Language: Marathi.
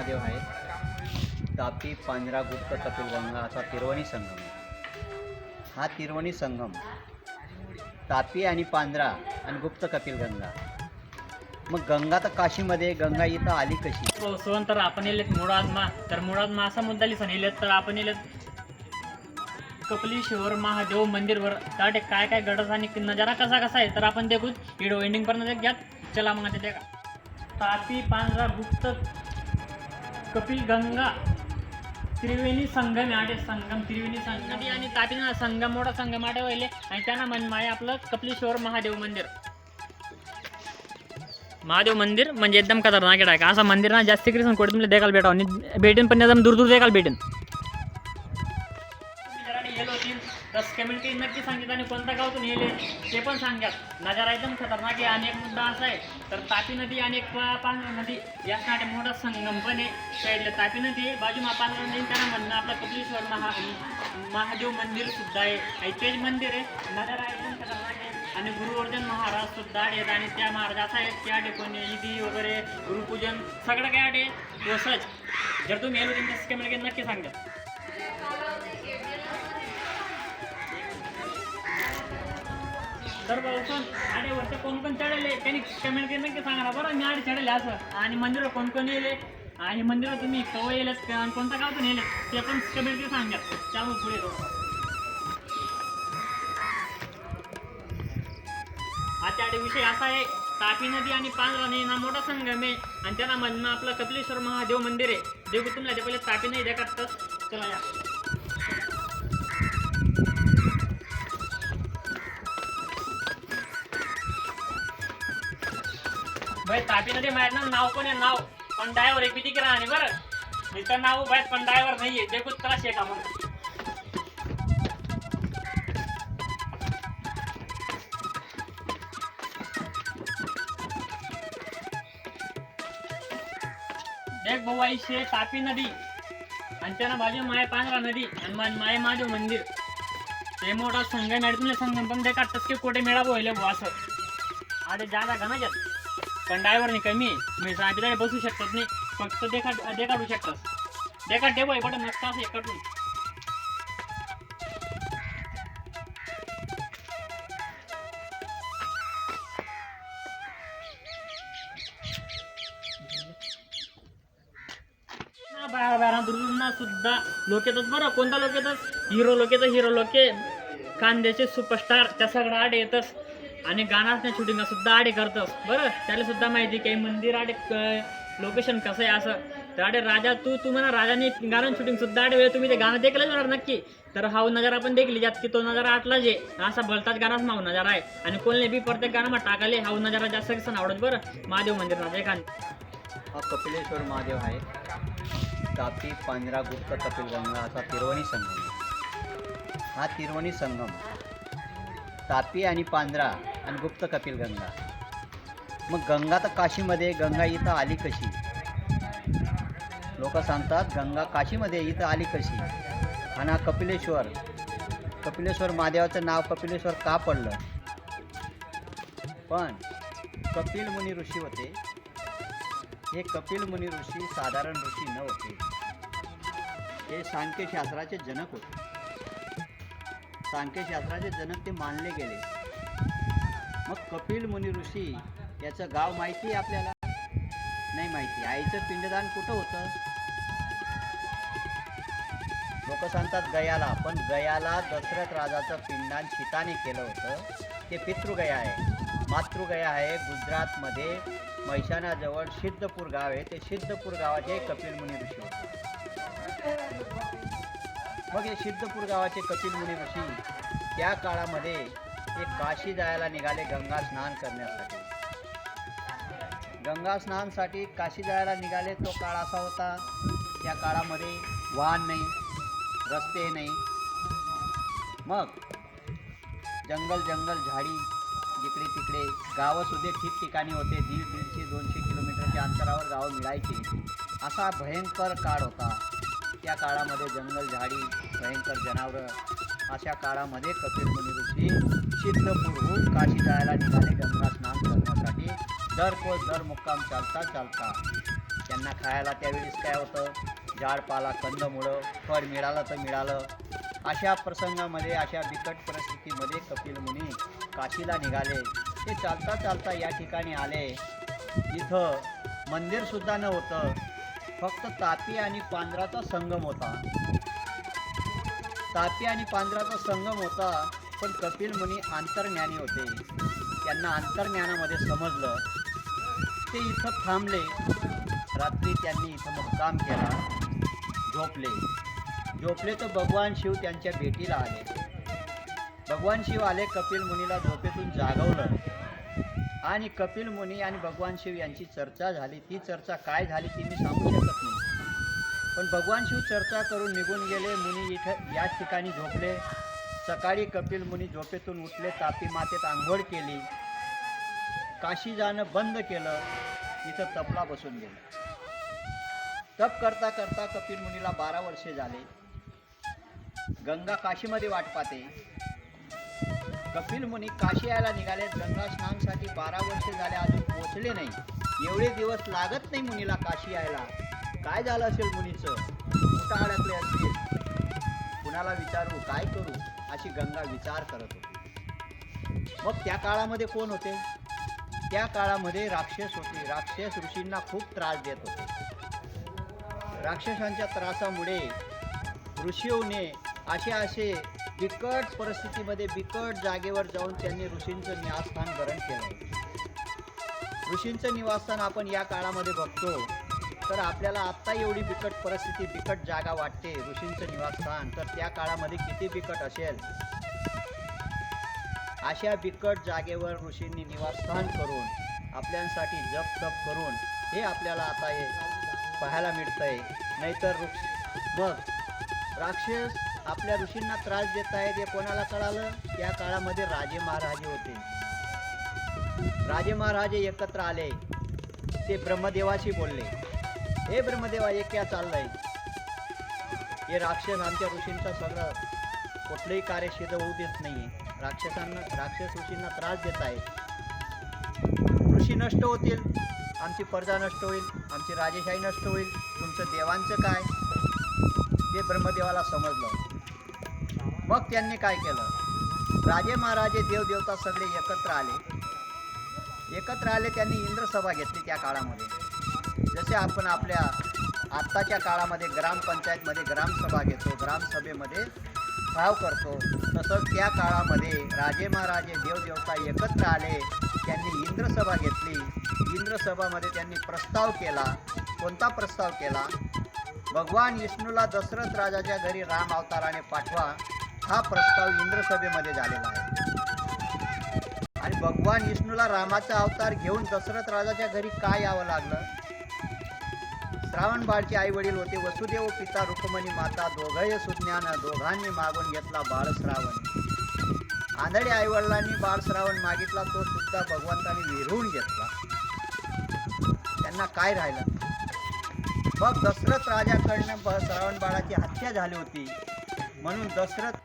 महादेव आहे. तापी पांजरा गुप्त कपिलगंगा असा तिरवणी संगम. हा तिरवणी संगम तापी आणि पांजरा आणि गुप्त कपिलगंगा. मग गंगा तर काशीमध्ये गंगा इथं आली कशी? हो, सोन तर आपण येलेत मुळात्मा तर मुळात्मा असा मुद्दा लिहिसन येलेत तर आपण येलेत कपलीश्वर महादेव मंदिरवर. त्या काय काय गडस आणि नजारा कसा कसा आहे तर आपण देखू व्हिडिओ एंडिंग पर्यंत घ्या चला मग ते का तापी पांढरा गुप्त कपिल गंगा त्रिवेणी संगम आटे संगम त्रिवेणी संगम. आणि तापी संगम मोठा संगम आटे वहिले. आणि त्यांना मन माय आपलं कपिलेश्वर महादेव मंदिर. महादेव मंदिर म्हणजे एकदम खतरनाक आहे. का असं मंदिर ना जास्त करून कोणी तुमला देखाल भेटावं आणि भेटेन पण एकदम दूर दूर देखाल भेटेन. कमेंट की नक्की सांगितलं आणि कोणत्या गावातून येले ते पण सांगतात. नजारा एकदम खतरनाक आहे आणि एक मुद्दा असा आहे तर तापी नदी आणि एक पांढरा नदी यासाठी मोठा संगम पण आहे साईडला. तापी नदी आहे, बाजूमा पांढरा नदी त्यांना म्हणणं आपलं कपिलेश्वर महा महादेव मंदिर सुद्धा आहे. ऐतिहासिक मंदिर आहे. नजारा एकदम खतरनाक आहे आणि गुरुवर्धन महाराज सुद्धा आहेत आणि त्या महाराज असा आहेत त्या ठिकाणी ईदी वगैरे गुरुपूजन सगळं काय आहे तसंच जर तुम्ही येलो तुमच्या कमेंट नक्की सांगा. तर कोण कोण चढले? त्यांनी कमेंट केलं नक्की सांगा ना? बरं मी चढले असं. आणि मंदिरावर कोण कोण येले? आणि मंदिरात तुम्ही कवळ येले आणि कोणत्या गावातून येले ते पण कमेंट केलं सांगा. त्यामुळे पुढे आता विषय असा आहे तापी नदी आणि पांढरा नदी ना मोठा संगम आहे. आणि त्याला म्हणणं आपलं कपिलेश्वर महादेव मंदिर आहे. देव तुम्हाला ते पहिले तापी नदी तर. चला या. भाई तापी नदी माहीत ना नाव पण आहे नाव. पण ड्रायव्हर एक किती राहणे बरं? तर नाव बाहेर पण नाही नाहीये. देखू त्रास आहे का मग. एक भाऊ शे तापी नदी. आणि त्यानं बाजू माय पांढरा नदी आणि मा- माय महादेव मंदिर. ते मोठा संगम आहे तुमले संगम पण ते काढतात की कोठे मेळा बोले बुवा असं. अरे जागा घनाच्यात पण ड्रायव्हरने कमी आहे मी? सांगितलं बसू शकतात नाही. फक्त देखा देखाडू शकतात देखा टेबल आहे बटन नसतं असं कटून ना बाहेर दुर्ना सुद्धा लोक येतात बरं. कोणता लोक येतात हिरो लोक येतात हिरो लोक. कांद्याचे सुपरस्टार त्या सगळं आड येतच. आणि गाण्याच्या शूटिंग सुद्धा आडे करतस बरं त्याला सुद्धा माहिती काही मंदिर आडे लोकेशन कसं आहे असं. तर आडे राजा तू तू म्हणा राजाने गाणं शूटिंग सुद्धा आडे वेळ तुम्ही ते गाणं देखलंच होणार नक्की. तर हा नजारा पण देखली ज्यात की तो नजारा आटला जे असा भलताच गाणाच माऊ नजारा आहे. आणि कोणले बी प्रत्येक गाणं टाकाले हा नजारा जास्त कसं आवडत बरं. महादेव मंदिर राजा खान हा कपिलेश्वर महादेव आहे. तापी पांजरा गुप्त कपिलगंगा असा तिरवणी संगम. हा तिरवणी संगम. तापी आणि पांजरा आणि गुप्त कपिलगंगा मग गंगा तर काशीमध्ये गंगा इथं आली कशी? लोक सांगतात गंगा काशीमध्ये इथं आली कशी? आणि हा कपिलेश्वर. कपिलेश्वर महादेवाचं नाव कपिलेश्वर का पडलं? पण कपिल मुनी ऋषी होते. हे कपिल मुनी ऋषी साधारण ऋषी न होते. हे सांख्यशास्त्राचे जनक होते. सांख्यशास्त्राचे जनक ते मानले गेले. मग कपिल मुनी ऋषी याचं गाव माहिती आहे आपल्याला? नाही माहिती. आईचं पिंडदान कुठं होतं? लोक सांगतात गयाला पण गयाला दशरथ राजाचं पिंडदान सीताने केलं होतं. ते पितृगया आहे. मातृगया आहे गुजरातमध्ये. मैसाणाजवळ सिद्धपूर गाव आहे. ते सिद्धपूर गावाचे कपिल मुनी ऋषी होते. मग हे सिद्धपूर गावाचे कपिल मुनी ऋषी त्या काळामध्ये ते काशी जायला निघाले गंगा स्नान करण्यासाठी. गंगा स्नानसाठी काशी जायला निघाले तो काळ असा होता. त्या काळामध्ये वाहन नाही रस्ते नाही. मग जंगल जंगल झाडी जिकडे तिकडे गावंसुद्धा ठिकठिकाणी होते. दीड दीडशे दोनशे किलोमीटरच्या अंतरावर गावं मिळायची. असा भयंकर काळ होता. त्या काळामध्ये जंगल झाडी भयंकर जनावरं अशा काळामध्ये कपिल मुनी ऋषी सिद्धपूरहून काशी जायला निघाले गंगा स्नान करण्यासाठी. दर कोस दर मुक्काम चालता चालता. त्यांना खायला त्यावेळेस काय होतं? झाडपाला कंदमुळं फळ मिळालं तर मिळालं. अशा प्रसंगामध्ये अशा बिकट परिस्थितीमध्ये कपिल मुनी काशीला निघाले. ते चालता चालता या ठिकाणी आले. इथं मंदिरसुद्धा नव्हतं. फक्त तापी आणि पांढराचा संगम होता. तापी आणि पांढराचा संगम होता पण कपिल मुनी आंतरज्ञानी होते. त्यांना आंतरज्ञानामध्ये समजलं. ते इथं थांबले. रात्री त्यांनी इथं मुक्काम केला. झोपले. झोपले तर भगवान शिव त्यांच्या भेटीला आले. भगवान शिव आले कपिल मुनीला झोपेतून जागवलं. आणि कपिल मुनी आणि भगवान शिव यांची चर्चा झाली. ती चर्चा काय झाली ती मी सांगू शकत पण भगवान शिव चर्चा करून निघून गेले. मुनी इथं याच ठिकाणी झोपले. सकाळी कपिल मुनी झोपेतून उठले. तापी मातेत आंघोळ केली. काशी जाणं बंद केलं. इथं तपला बसून गेलं. तप करता करता कपिल मुनीला बारा वर्षे झाले. गंगा काशीमध्ये वाट पाहते. कपिल मुनी काशी यायला निघाले. गंगा स्नानसाठी बारा वर्षे झाले. अजून पोचले नाही. एवढे दिवस लागत नाही मुनीला काशी यायला. काय झालं असेल मुनीचं कुठं अडकले असतील. कुणाला विचारू काय करू अशी गंगा विचार करत होती. मग त्या काळामध्ये कोण होते? त्या काळामध्ये राक्षस होते. राक्षस ऋषींना खूप त्रास देत होते. राक्षसांच्या त्रासामुळे ऋषीवने असे असे बिकट परिस्थितीमध्ये बिकट जागेवर जाऊन त्यांनी ऋषींचं निवासस्थान ग्रहण केलं. ऋषींचं निवासस्थान आपण या काळामध्ये बघतो. तर आपल्याला आत्ता एवढी बिकट परिस्थिती बिकट जागा वाटते ऋषींचं निवासस्थान. तर त्या काळामध्ये किती बिकट असेल? अशा बिकट जागेवर ऋषींनी निवासस्थान करून आपल्यांसाठी जप तप करून हे आपल्याला आता हे पाहायला मिळतंय. नाहीतर मग राक्षस आपल्या ऋषींना त्रास देत आहेत हे कोणाला कळालं? त्या काळामध्ये राजे महाराजे होते. राजे महाराजे एकत्र आले. ते ब्रह्मदेवाशी बोलले. हे ब्रह्मदेवा एक क्या चाललंय? हे राक्षस आमच्या ऋषींचा सगळं कुठलंही कार्य सिद्ध होऊ देत नाही राक्षसांना राक्षस ऋषींना त्रास देत आहे. ऋषी नष्ट होतील आमची प्रजा नष्ट होईल आमची राजेशाही नष्ट होईल. तुमचं देवांचं काय? ते ब्रह्मदेवाला समजलं. मग त्यांनी काय केलं? राजे महाराजे देवदेवता सगळे एकत्र आले. एकत्र आले त्यांनी इंद्रसभा घेतली त्या काळामध्ये. जसे आपण आपल्या आत्ताच्या काळामध्ये ग्रामपंचायतमध्ये ग्रामसभा घेतो ग्रामसभेमध्ये भाव करतो. तसंच त्या काळामध्ये राजे महाराजे देवदेवता एकत्र आले त्यांनी इंद्रसभा घेतली. इंद्रसभामध्ये त्यांनी प्रस्ताव केला. कोणता प्रस्ताव केला? भगवान विष्णूला दशरथ राजाच्या घरी राम अवताराने पाठवा. हा प्रस्ताव इंद्रसभेमध्ये झालेला आहे. आणि भगवान विष्णूला रामाचा अवतार घेऊन दशरथ राजाच्या घरी का यावं लागलं? श्रावण बाळचे आई वडील होते. वसुदेव पिता रुक्मणी माता दोघंही सुज्ञान दोघांनी मागून घेतला बाळ श्रावण. आंधळे आई वडिलांनी बाळ श्रावण मागितला तो सुद्धा भगवंताने विरवून घेतला. त्यांना काय राहिलं? मग दशरथ राजाकडनं श्रावण बाळाची हत्या झाली होती. म्हणून दशरथ